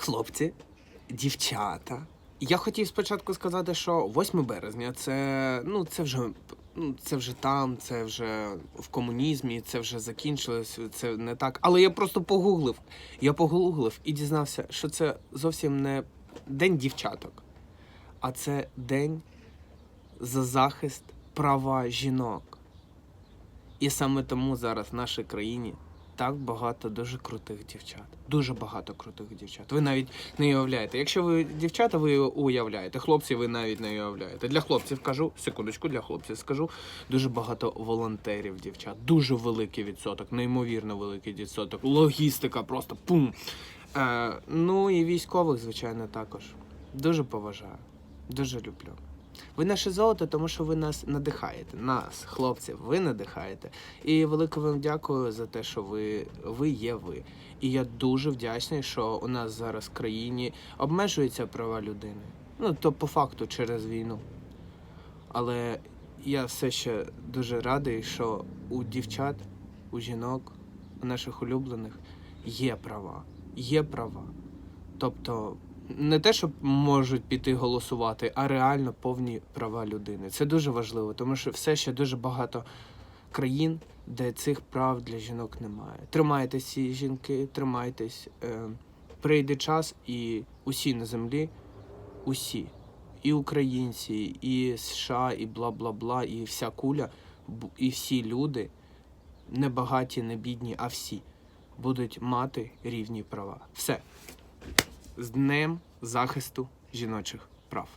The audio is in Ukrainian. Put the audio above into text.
хлопці, дівчата. Я хотів спочатку сказати, що 8 березня це ну це вже ну це вже там, це вже в комунізмі, це вже закінчилось, це не так. Але я просто погуглив. Я погуглив і дізнався, що це зовсім не день дівчаток, а це день за захист права жінок. І саме тому зараз в нашій країні так багато дуже крутих дівчат. Дуже багато крутих дівчат. Ви навіть не уявляєте. Якщо ви дівчата, ви уявляєте. Хлопці, ви навіть не уявляєте. Для хлопців кажу, секундочку, для хлопців скажу. Дуже багато волонтерів, дівчат. Дуже великий відсоток, неймовірно великий відсоток. Логістика просто пум. Е, ну і військових, звичайно, також. Дуже поважаю. Дуже люблю. Ви наше золото, тому що ви нас надихаєте. Нас, хлопців, ви надихаєте. І велике вам дякую за те, що ви, ви є ви. І я дуже вдячний, що у нас зараз в країні обмежуються права людини. Ну, то по факту через війну. Але я все ще дуже радий, що у дівчат, у жінок, у наших улюблених є права. Є права. Тобто не те, що можуть піти голосувати, а реально повні права людини. Це дуже важливо, тому що все ще дуже багато країн, де цих прав для жінок немає. Тримайтесь, жінки, тримайтесь. Е, прийде час, і усі на землі, усі, і українці, і США, і бла бла бла, і вся куля, і всі люди, не багаті, не бідні, а всі будуть мати рівні права. Все з Днем захисту жіночих прав.